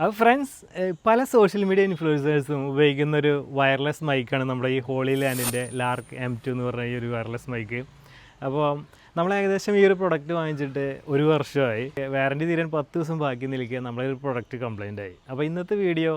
അപ്പോൾ ഫ്രണ്ട്സ് പല social media ഇൻഫ്ലുവൻസേഴ്സും ഉപയോഗിക്കുന്ന ഒരു വയർലെസ് മൈക്കാണ് നമ്മുടെ ഈ ഹോളി ലാൻഡിന്റെ ലാർക്ക് എം ടു എന്ന് പറഞ്ഞ ഈ ഒരു വയർലെസ് മൈക്ക് അപ്പോൾ നമ്മൾ ഏകദേശം ഈ ഒരു പ്രൊഡക്റ്റ് വാങ്ങിച്ചിട്ട് ഒരു വർഷമായി. വാറന്റി തീരാൻ പത്ത് ദിവസം ബാക്കി നിൽക്കുക നമ്മളെ ഒരു പ്രൊഡക്റ്റ് കംപ്ലൈന്റ് ആയി. അപ്പോൾ ഇന്നത്തെ വീഡിയോ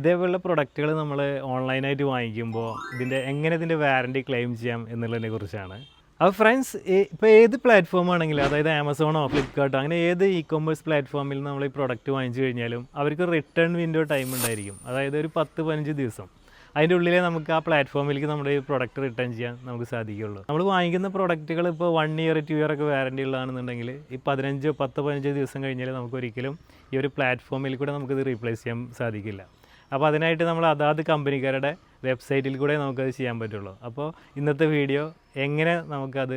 ഇതേപോലുള്ള പ്രൊഡക്റ്റുകൾ നമ്മൾ ഓൺലൈനായിട്ട് വാങ്ങിക്കുമ്പോൾ ഇതിന്റെ എങ്ങനെ ഇതിന്റെ വാറന്റി ക്ലെയിം ചെയ്യാം എന്നുള്ളതിനെ കുറിച്ചാണ്. അപ്പോൾ ഫ്രണ്ട്സ് ഇപ്പോൾ ഏത് പ്ലാറ്റ്ഫോം ആണെങ്കിലും അതായത് ആമസോണോ ഫ്ലിപ്കാർട്ടോ അങ്ങനെ ഏത് ഇ കോമേഴ്സ് പ്ലാറ്റ്ഫോമിൽ നമ്മൾ ഈ പ്രൊഡക്റ്റ് വാങ്ങിച്ചു കഴിഞ്ഞാലും അവർക്ക് റിട്ടേൺ വിൻഡോ ടൈം ഉണ്ടായിരിക്കും. അതായത് ഒരു പത്ത് പതിനഞ്ച് ദിവസം. അതിന്റെ ഉള്ളിലേ നമുക്ക് ആ പ്ലാറ്റ്ഫോമിലേക്ക് നമ്മുടെ ഈ പ്രൊഡക്റ്റ് റിട്ടേൺ ചെയ്യാൻ നമുക്ക് സാധിക്കുള്ളൂ. നമ്മൾ വാങ്ങിക്കുന്ന പ്രൊഡക്റ്റുകൾ ഇപ്പോൾ വൺ ഇയർ ടു ഇയർ ഒക്കെ വാറന്റി ഉള്ളതാണെന്നുണ്ടെങ്കിൽ ഈ പതിനഞ്ചോ പത്ത് പതിനഞ്ചോ ദിവസം കഴിഞ്ഞാൽ നമുക്ക് ഒരിക്കലും ഈ ഒരു പ്ലാറ്റ്ഫോമിൽ കൂടെ നമുക്കിത് റീപ്ലേസ് ചെയ്യാൻ സാധിക്കില്ല. അപ്പോൾ അതിനായിട്ട് നമ്മൾ അതാത് കമ്പനിക്കാരുടെ വെബ്സൈറ്റിൽ കൂടെ നമുക്കത് ചെയ്യാൻ പറ്റുള്ളൂ. അപ്പോൾ ഇന്നത്തെ വീഡിയോ എങ്ങനെ നമുക്കത്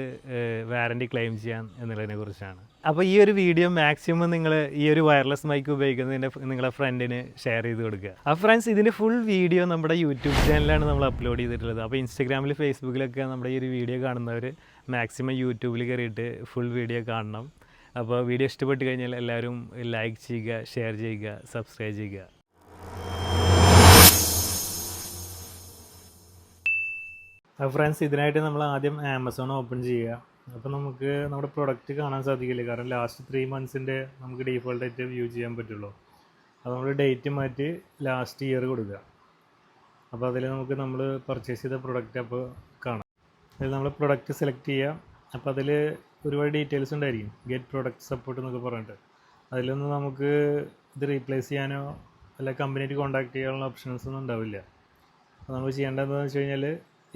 വാറന്റി ക്ലെയിം ചെയ്യാം എന്നുള്ളതിനെ കുറിച്ചാണ്. അപ്പോൾ ഈ ഒരു വീഡിയോ മാക്സിമം നിങ്ങൾ ഈ ഒരു വയർലെസ് മൈക്ക് ഉപയോഗിക്കുന്നതിന്റെ നിങ്ങളുടെ ഫ്രണ്ടിന് ഷെയർ ചെയ്ത് കൊടുക്കുക. ആ ഫ്രണ്ട്സ് ഇതിന്റെ ഫുൾ വീഡിയോ നമ്മുടെ യൂട്യൂബ് ചാനലിലാണ് നമ്മൾ അപ്ലോഡ് ചെയ്തിട്ടുള്ളത്. അപ്പോൾ ഇൻസ്റ്റാഗ്രാമിൽ ഫേസ്ബുക്കിലൊക്കെ നമ്മുടെ ഈ ഒരു വീഡിയോ കാണുന്നവർ മാക്സിമം യൂട്യൂബിൽ കയറിയിട്ട് ഫുൾ വീഡിയോ കാണണം. അപ്പോൾ വീഡിയോ ഇഷ്ടപ്പെട്ട് കഴിഞ്ഞാൽ എല്ലാവരും ലൈക്ക് ചെയ്യുക ഷെയർ ചെയ്യുക സബ്സ്ക്രൈബ് ചെയ്യുക. അപ്പോൾ ഫ്രണ്ട്സ് ഇതിനായിട്ട് നമ്മൾ ആദ്യം ആമസോൺ ഓപ്പൺ ചെയ്യുക. അപ്പോൾ നമുക്ക് നമ്മുടെ പ്രൊഡക്റ്റ് കാണാൻ സാധിക്കില്ല? കാരണം ലാസ്റ്റ് ത്രീ മന്ത്സിന്റെ നമുക്ക് ഡീഫോൾട്ട് ആയിട്ട് വ്യൂ ചെയ്യാൻ പറ്റുള്ളൂ. അപ്പോൾ നമ്മൾ ഡേറ്റ് മാറ്റി ലാസ്റ്റ് ഇയർ കൊടുക്കുക. അപ്പോൾ അതിൽ നമുക്ക് നമ്മൾ പർച്ചേസ് ചെയ്ത പ്രൊഡക്റ്റ് അപ്പോൾ കാണാം. അതിൽ നമ്മൾ പ്രൊഡക്റ്റ് സെലക്ട് ചെയ്യുക. അപ്പോൾ അതിൽ ഒരുപാട് ഡീറ്റെയിൽസ് ഉണ്ടായിരിക്കും. ഗെറ്റ് പ്രൊഡക്റ്റ് സപ്പോർട്ട് എന്നൊക്കെ പറഞ്ഞിട്ട്. അതിലൊന്നും നമുക്ക് ഇത് റീപ്ലേസ് ചെയ്യാനോ അല്ല കമ്പനിയായിട്ട് കോൺടാക്ട് ചെയ്യാനുള്ള ഓപ്ഷൻസ് ഒന്നും ഉണ്ടാവില്ല. അപ്പോൾ നമ്മൾ ചെയ്യേണ്ടതെന്ന് വെച്ച് കഴിഞ്ഞാൽ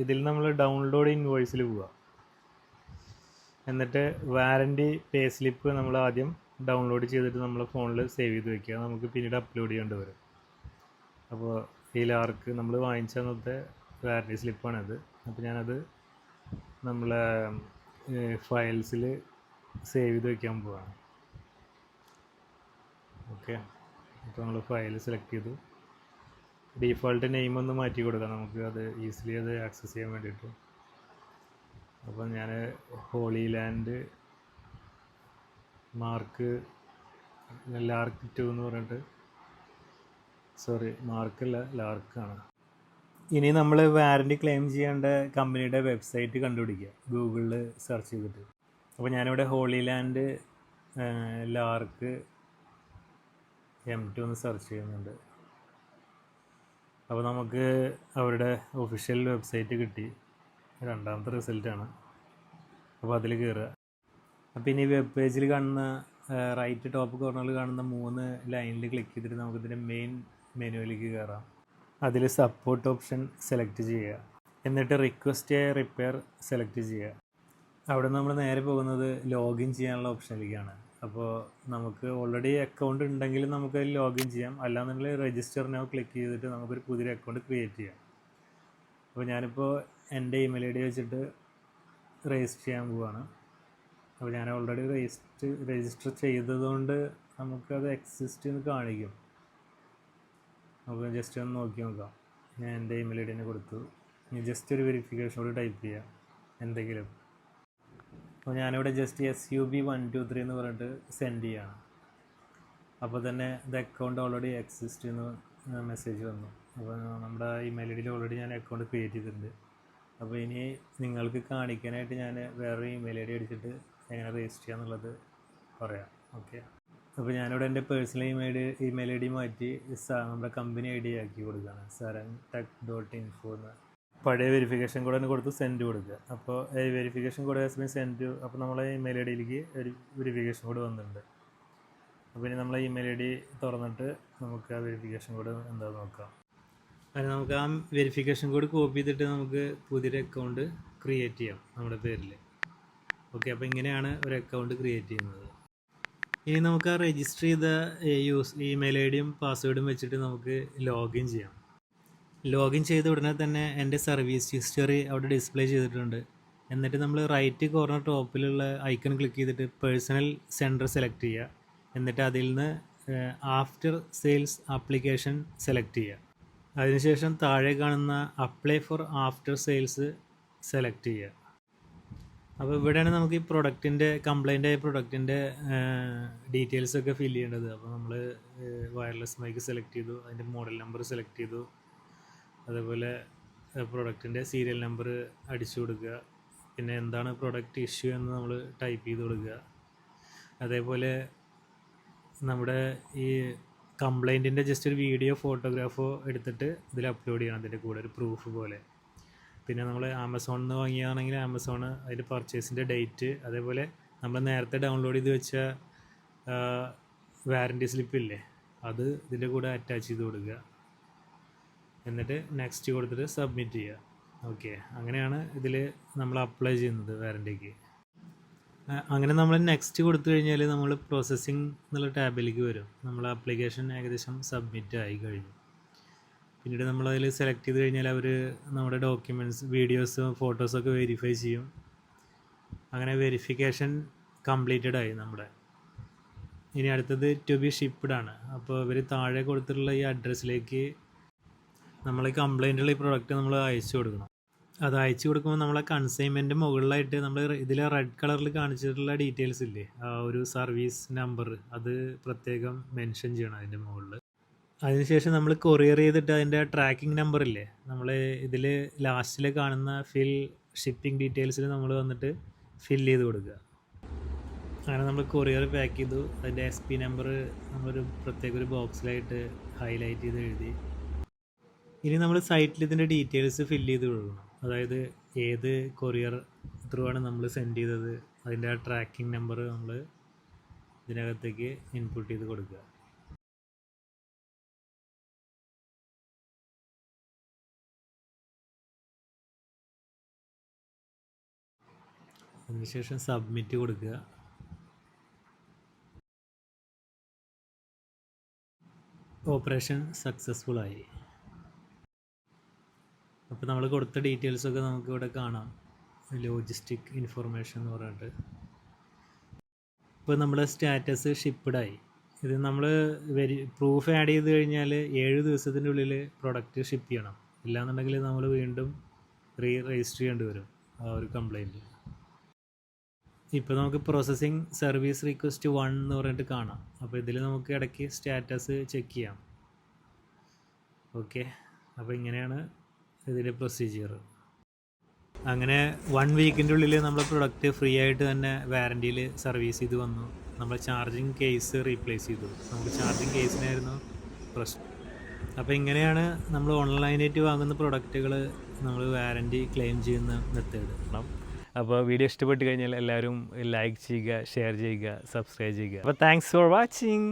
ഇതിൽ നമ്മൾ ഡൗൺലോഡ് ഇൻവോയ്സിൽ പോവുക എന്നിട്ട് വാറന്റി പേ സ്ലിപ്പ് നമ്മൾ ആദ്യം ഡൗൺലോഡ് ചെയ്തിട്ട് നമ്മൾ ഫോണിൽ സേവ് ചെയ്ത് വെക്കുക. നമുക്ക് പിന്നീട് അപ്ലോഡ് ചെയ്യേണ്ടി വരും. അപ്പോൾ ഈ ലാർക്ക് നമ്മൾ വാങ്ങിച്ച അന്നത്തെ വാറന്റി സ്ലിപ്പാണത് അപ്പോൾ ഞാനത് നമ്മളെ ഫയൽസിൽ സേവ് ചെയ്ത് വെക്കാൻ പോവാണ്. ഓക്കെ? അപ്പോൾ നമ്മൾ ഫയൽ സെലക്ട് ചെയ്തു. ഡീഫോൾട്ട് നെയിം ഒന്ന് മാറ്റി കൊടുക്കാം. നമുക്ക് അത് ഈസിലി അത് ആക്സസ് ചെയ്യാൻ വേണ്ടിയിട്ട്. അപ്പം ഞാൻ holy land mark lark two എന്ന് പറഞ്ഞിട്ട്. സോറി മാർക്കല്ല ലാർക്കാണ് ഇനി നമ്മൾ വാറന്റി ക്ലെയിം ചെയ്യേണ്ട കമ്പനിയുടെ വെബ്സൈറ്റ് കണ്ടുപിടിക്കുക. ഗൂഗിളിൽ സെർച്ച് ചെയ്തിട്ട്. അപ്പോൾ ഞാനിവിടെ holy land lark M two എന്ന് സെർച്ച് ചെയ്യുന്നുണ്ട്. അപ്പോൾ നമുക്ക് അവരുടെ ഒഫീഷ്യൽ വെബ്സൈറ്റ് കിട്ടി. രണ്ടാമത്തെ റിസൾട്ടാണ് അപ്പോൾ അതിൽ കയറുക അപ്പോൾ ഇനി വെബ് പേജിൽ കാണുന്ന റൈറ്റ് ടോപ്പ് കോർണറിൽ കാണുന്ന മൂന്ന് ലൈനിൽ ക്ലിക്ക് ചെയ്തിട്ട് നമുക്കിതിന്റെ മെയിൻ മെനുവിലേക്ക് കയറാം അതിൽ സപ്പോർട്ട് ഓപ്ഷൻ സെലക്ട് ചെയ്യുക. എന്നിട്ട് റിക്വസ്റ്റ് റിപ്പയർ സെലക്ട് ചെയ്യുക. അവിടെ നമ്മൾ നേരെ പോകുന്നത് ലോഗിൻ ചെയ്യാനുള്ള ഓപ്ഷനിലേക്കാണ് അപ്പോൾ നമുക്ക് ഓൾറെഡി അക്കൗണ്ട് ഉണ്ടെങ്കിൽ നമുക്ക് അതിൽ ലോഗിൻ ചെയ്യാം. അല്ലാന്നുണ്ടെങ്കിൽ രജിസ്റ്റർ ക്ലിക്ക് ചെയ്തിട്ട് നമുക്കൊരു പുതിയൊരു അക്കൗണ്ട് ക്രിയേറ്റ് ചെയ്യാം. അപ്പോൾ ഞാനിപ്പോൾ എന്റെ ഇമെയിൽ ഐ ഡി വെച്ചിട്ട് രജിസ്റ്റർ ചെയ്യാൻ പോവാണ്. അപ്പോൾ ഞാൻ ഓൾറെഡി രജിസ്റ്റർ രജിസ്റ്റർ ചെയ്തതുകൊണ്ട് നമുക്കത് എക്സിസ്റ്റ് എന്ന് കാണിക്കും. നമുക്ക് ജസ്റ്റ് ഒന്ന് നോക്കി നോക്കാം. ഞാൻ എന്റെ ഇമെയിൽ ഐ ഡി തന്നെ കൊടുത്തു. ഇനി ജസ്റ്റ് ഒരു വെരിഫിക്കേഷൻ കൂടി ടൈപ്പ് ചെയ്യാം. എന്തെങ്കിലും. അപ്പോൾ ഞാനിവിടെ just S U B one two three എന്ന് പറഞ്ഞിട്ട് സെൻഡ് ചെയ്യണം. അപ്പോൾ തന്നെ ഇത് അക്കൗണ്ട് ഓൾറെഡി എക്സിസ്റ്റ് എന്ന് മെസ്സേജ് വന്നു. അപ്പോൾ നമ്മുടെ ഇമെയിൽ ഐ ഡിയിൽ ഓൾറെഡി ഞാൻ അക്കൗണ്ട് ക്രിയേറ്റ് ചെയ്തിട്ടുണ്ട്. അപ്പോൾ ഇനി നിങ്ങൾക്ക് കാണിക്കാനായിട്ട് ഞാൻ വേറൊരു ഇമെയിൽ ഐ ഡി അടിച്ചിട്ട് എങ്ങനെ രജിസ്റ്റർ ചെയ്യാന്നുള്ളത് പറയാം. ഓക്കെ അപ്പോൾ ഞാനിവിടെ എന്റെ personal email email I D മാറ്റി നമ്മുടെ കമ്പനി ഐ ഡി ആക്കി കൊടുക്കുകയാണ്. സരൻ ടെക് ഡോട്ട് ഇൻഫോ എന്ന്. പഴയ വെരിഫിക്കേഷൻ കോഡ് തന്നെ കൊടുത്ത് സെൻഡ് കൊടുക്കുക. അപ്പോൾ verification code has been send അപ്പോൾ നമ്മളെ ഇമെയിൽ ഐ ഡിയിലേക്ക് ഒരു വെരിഫിക്കേഷൻ കോഡ് വന്നിട്ടുണ്ട്. അപ്പോൾ ഇനി നമ്മളെ ഇമെയിൽ ഐ ഡി തുറന്നിട്ട് നമുക്ക് ആ വെരിഫിക്കേഷൻ കോഡ് എന്താ നോക്കാം. അതിന് നമുക്ക് ആ വെരിഫിക്കേഷൻ കോഡ് കോപ്പി ചെയ്തിട്ട് നമുക്ക് പുതിയൊരു അക്കൗണ്ട് ക്രിയേറ്റ് ചെയ്യാം നമ്മുടെ പേരിൽ ഓക്കെ അപ്പോൾ ഇങ്ങനെയാണ് ഒരു അക്കൗണ്ട് ക്രിയേറ്റ് ചെയ്യുന്നത്. ഇനി നമുക്ക് ആ രജിസ്റ്റർ ചെയ്ത യൂസ് ഇമെയിൽ ഐ ഡിയും പാസ്വേഡും വെച്ചിട്ട് നമുക്ക് ലോഗിൻ ചെയ്യാം. ലോഗിൻ ചെയ്ത ഉടനെ തന്നെ എന്റെ സർവീസ് ഹിസ്റ്ററി അവിടെ ഡിസ്പ്ലേ ചെയ്തിട്ടുണ്ട്. എന്നിട്ട് നമ്മൾ റൈറ്റ് കോർണർ ടോപ്പിലുള്ള ഐക്കൺ ക്ലിക്ക് ചെയ്തിട്ട് പേഴ്സണൽ സെന്റർ സെലക്ട് ചെയ്യുക. എന്നിട്ട് അതിൽ നിന്ന് ആഫ്റ്റർ സെയിൽസ് ആപ്ലിക്കേഷൻ സെലക്ട് ചെയ്യുക. അതിനുശേഷം താഴെ കാണുന്ന apply for after sales select ചെയ്യുക. അപ്പോൾ ഇവിടെയാണ് നമുക്ക് ഈ പ്രൊഡക്റ്റിന്റെ കംപ്ലൈന്റ് ആയ പ്രൊഡക്റ്റിന്റെ ഡീറ്റെയിൽസ് ഒക്കെ ഫില്ല് ചെയ്യേണ്ടത്. അപ്പോൾ നമ്മൾ വയർലെസ് മൈക്ക് സെലക്ട് ചെയ്തു അതിന്റെ മോഡൽ നമ്പർ സെലക്ട് ചെയ്തു. അതേപോലെ പ്രൊഡക്റ്റിന്റെ സീരിയൽ നമ്പർ അടിച്ചു കൊടുക്കുക. പിന്നെ എന്താണ് പ്രൊഡക്റ്റ് ഇഷ്യൂ എന്ന് നമ്മൾ ടൈപ്പ് ചെയ്ത് കൊടുക്കുക. അതേപോലെ നമ്മുടെ ഈ കംപ്ലൈന്റിന്റെ ജസ്റ്റ് ഒരു വീഡിയോ ഫോട്ടോഗ്രാഫോ എടുത്തിട്ട് ഇതിൽ അപ്ലോഡ് ചെയ്യണം അതിന്റെ കൂടെ ഒരു പ്രൂഫ് പോലെ. പിന്നെ നമ്മൾ ആമസോണിൽ നിന്ന് വാങ്ങിയാണെങ്കിൽ ആമസോൺ അതിന്റെ പർച്ചേസിന്റെ ഡേറ്റ് അതേപോലെ നമ്മൾ നേരത്തെ ഡൗൺലോഡ് ചെയ്ത് വെച്ച വാറന്റി സ്ലിപ്പില്ലേ അത് ഇതിന്റെ കൂടെ അറ്റാച്ച് ചെയ്ത് കൊടുക്കുക. എന്നിട്ട് നെക്സ്റ്റ് കൊടുത്തിട്ട് സബ്മിറ്റ് ചെയ്യുക. ഓക്കെ അങ്ങനെയാണ് ഇതിൽ നമ്മൾ അപ്ലൈ ചെയ്യുന്നത് വാറന്റിക്ക് അങ്ങനെ നമ്മൾ നെക്സ്റ്റ് കൊടുത്തു കഴിഞ്ഞാൽ നമ്മൾ പ്രോസസ്സിംഗ് എന്നുള്ള ടാബിലേക്ക് വരും. നമ്മൾ ആപ്ലിക്കേഷൻ ഏകദേശം സബ്മിറ്റ് ആയി കഴിഞ്ഞു. പിന്നീട് നമ്മൾ അതിൽ സെലക്ട് ചെയ്ത് കഴിഞ്ഞാൽ അവർ നമ്മുടെ ഡോക്യുമെന്റ്സ് വീഡിയോസ് ഫോട്ടോസൊക്കെ വെരിഫൈ ചെയ്യും. അങ്ങനെ വെരിഫിക്കേഷൻ കംപ്ലീറ്റഡ് ആയി നമ്മുടെ. ഇനി അടുത്തത് ടു ബി ഷിപ്പ്ഡ് ആണ്. അപ്പോൾ ഇവർ താഴെ കൊടുത്തിട്ടുള്ള ഈ അഡ്രസ്സിലേക്ക് നമ്മൾ ഈ കംപ്ലൈന്റുള്ള ഈ പ്രൊഡക്റ്റ് നമ്മൾ അയച്ചു കൊടുക്കണം. അത് അയച്ചു കൊടുക്കുമ്പോൾ നമ്മളെ കൺസൈൻമെന്റ് മുകളിലായിട്ട് നമ്മൾ ഇതിൽ റെഡ് കളറിൽ കാണിച്ചിട്ടുള്ള ഡീറ്റെയിൽസ് ഇല്ലേ? ആ ഒരു സർവീസ് നമ്പർ അത് പ്രത്യേകം മെൻഷൻ ചെയ്യണം അതിന്റെ മുകളിൽ അതിനുശേഷം നമ്മൾ കൊറിയർ ചെയ്തിട്ട് അതിന്റെ ട്രാക്കിംഗ് നമ്പർ ഇല്ലേ? നമ്മൾ ഇതിൽ ലാസ്റ്റിൽ കാണുന്ന ഫിൽ ഷിപ്പിംഗ് ഡീറ്റെയിൽസിൽ നമ്മൾ വന്നിട്ട് ഫിൽ ചെയ്ത് കൊടുക്കുക. അങ്ങനെ നമ്മൾ കൊറിയർ പാക്ക് ചെയ്തു. അതിന്റെ എസ് പി നമ്പർ നമ്മളൊരു പ്രത്യേക ഒരു ബോക്സിലായിട്ട് ഹൈലൈറ്റ് ചെയ്ത് എഴുതി. ഇനി നമ്മൾ സൈറ്റിൽ ഇതിന്റെ ഡീറ്റെയിൽസ് ഫില്ല് ചെയ്ത് കൊടുക്കണം അതായത് ഏത് കൊറിയർ ത്രൂ ആണ് നമ്മൾ സെൻഡ് ചെയ്തത് അതിന്റെ ആ ട്രാക്കിംഗ് നമ്പർ നമ്മൾ ഇതിനകത്തേക്ക് ഇൻപുട്ട് ചെയ്ത് കൊടുക്കുക. അതിനുശേഷം സബ്മിറ്റ് കൊടുക്കുക. ഓപ്പറേഷൻ സക്സസ്ഫുൾ ആയി. അപ്പോൾ നമ്മൾ കൊടുത്ത ഡീറ്റെയിൽസൊക്കെ നമുക്ക് ഇവിടെ കാണാം. ലോജിസ്റ്റിക് ഇൻഫർമേഷൻ എന്ന് പറഞ്ഞിട്ട്. ഇപ്പോൾ നമ്മുടെ സ്റ്റാറ്റസ് ഷിപ്പ്ഡായി ഇത് നമ്മൾ വെരി പ്രൂഫ് ആഡ് ചെയ്ത് കഴിഞ്ഞാൽ ഏഴ് ദിവസത്തിന്റെ ഉള്ളിൽ പ്രൊഡക്റ്റ് ഷിപ്പ് ചെയ്യണം. ഇല്ലാന്നുണ്ടെങ്കിൽ നമ്മൾ വീണ്ടും റീ രജിസ്റ്റർ ചെയ്യേണ്ടി വരും ആ ഒരു കംപ്ലൈന്റ് ഇപ്പോൾ നമുക്ക് പ്രോസസ്സിങ് സർവീസ് റിക്വസ്റ്റ് വൺ എന്ന് പറഞ്ഞിട്ട് കാണാം. അപ്പോൾ ഇതിൽ നമുക്ക് ഇടയ്ക്ക് സ്റ്റാറ്റസ് ചെക്ക് ചെയ്യാം. ഓക്കെ അപ്പോൾ ഇങ്ങനെയാണ് ഇതിന്റെ പ്രൊസീജിയർ അങ്ങനെ വൺ വീക്കിന്റെ ഉള്ളിൽ നമ്മളെ പ്രൊഡക്റ്റ് ഫ്രീ ആയിട്ട് തന്നെ വാറന്റിയിൽ സർവീസ് ചെയ്ത് വന്നു. നമ്മൾ ചാർജിങ് കേസ് റീപ്ലേസ് ചെയ്തു. നമുക്ക് ചാർജിങ് കേസിനായിരുന്നു പ്രശ്നം അപ്പോൾ ഇങ്ങനെയാണ് നമ്മൾ ഓൺലൈനായിട്ട് വാങ്ങുന്ന പ്രൊഡക്റ്റുകൾ നമ്മൾ വാറന്റി ക്ലെയിം ചെയ്യുന്ന മെത്തേഡ് അപ്പോൾ വീഡിയോ ഇഷ്ടപ്പെട്ട് കഴിഞ്ഞാൽ എല്ലാവരും ലൈക്ക് ചെയ്യുക ഷെയർ ചെയ്യുക സബ്സ്ക്രൈബ് ചെയ്യുക. അപ്പോൾ താങ്ക്സ് ഫോർ വാച്ചിങ്